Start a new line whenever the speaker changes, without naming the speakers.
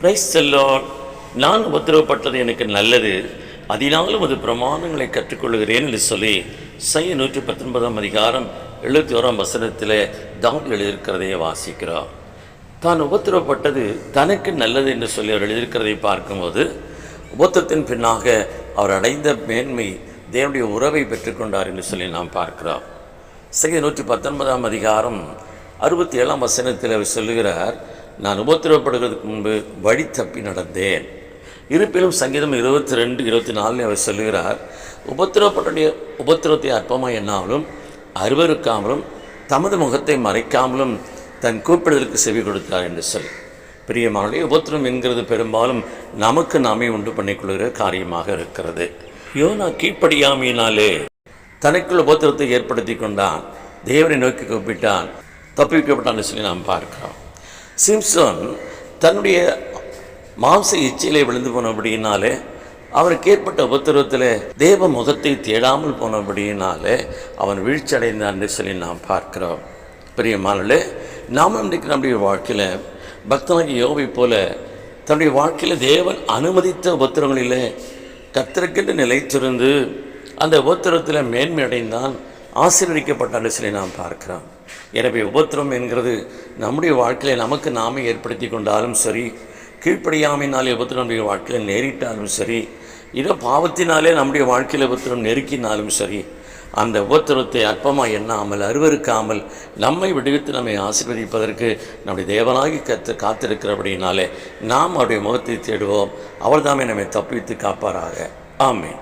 Price செல்லோன் நான் உபத்திரவப்பட்டது எனக்கு நல்லது. அதனாலும் அது பிரமாணங்களை கற்றுக்கொள்கிறேன் என்று சொல்லி சைய நூற்றி பத்தொன்பதாம் அதிகாரம் எழுபத்தி ஓராம் வசனத்தில் தாவீது எழுதியிருக்கிறதை வாசிக்கிறார். தான் உபத்திரவப்பட்டது தனக்கு நல்லது என்று சொல்லி அவர் எழுதியிருக்கிறதை பார்க்கும்போது உபத்திரத்தின் பின்னாக அவர் அடைந்த மேன்மை தேவனுடைய உறவை பெற்றுக்கொண்டார் என்று சொல்லி நாம் பார்க்கிறோம். செய்ய நூற்றி பத்தொன்பதாம் அதிகாரம் அறுபத்தி ஏழாம் வசனத்தில் அவர் சொல்லுகிறார் நான் உபத்திரவப்படுகிறதுக்கு முன்பு வழி தப்பி நடந்தேன். இருப்பினும் சங்கீதம் இருபத்தி ரெண்டு இருபத்தி நாலில் அவர் சொல்லுகிறார் உபத்திரவப்பட்டுடைய உபத்திரவத்தை அற்பமாக எண்ணாமலும் அருவருக்காமலும் தமது முகத்தை மறைக்காமலும் தன் கூப்பிடுதலுக்கு செவி கொடுத்தார் என்று சொல்லி பிரியமானே உபத்திரம் என்கிறது பெரும்பாலும் நமக்கு நாமே உண்டு பண்ணிக்கொள்கிற காரியமாக இருக்கிறது. யோனா கீழ்ப்படியாமையினாலே தனக்குள் உபத்திரத்தை ஏற்படுத்தி கொண்டான். தேவனை நோக்கி கூப்பிட்டான். தப்பிக்கப்பட்டான்னு சொல்லி நாம் பார்க்கிறோம். சிம்சன் தன்னுடைய மாம்ச இச்சையிலே விழுந்து போனபடியினாலே அவருக்கு ஏற்பட்ட உபத்திரவத்தில் தேவ முகத்தை தேடாமல் போனபடியினாலே அவன் வீழ்ச்சி அடைந்தான் என்று சொல்லி நாம் பார்க்கிறோம். பிரியமானே நாம் இன்றைக்கு நம்முடைய வாழ்க்கையில் பக்தனாகி யோகை போல தன்னுடைய வாழ்க்கையில் தேவன் அனுமதித்த உபத்திரங்களிலே கத்திரக்கென்று நிலைத்திருந்து அந்த உபத்திரத்தில் மேன்மை அடைந்தான் ஆசீர்வதிக்கப்பட்டான்னு சொல்லி நாம் பார்க்கிறோம். எனவே உபத்திரம் என்கிறது நம்முடைய வாழ்க்கையில் நமக்கு நாமே ஏற்படுத்தி கொண்டாலும் சரி கீழ்ப்படியாமையினாலே உபத்திரம் நம்முடைய வாழ்க்கையில் நேரிட்டாலும் சரி இதோ பாவத்தினாலே நம்முடைய வாழ்க்கையில் உபத்திரம் நெருக்கினாலும் சரி அந்த உபத்திரத்தை அற்பமாக எண்ணாமல் அருவருக்காமல் நம்மை விடுவித்து நம்மை ஆசீர்வதிப்பதற்கு நம்முடைய தேவனாகி கத்து காத்திருக்கிறபடினாலே நாம் அவருடைய முகத்தை தேடுவோம். அவர்தாமே நம்மை தப்பித்து காப்பாராக. ஆமே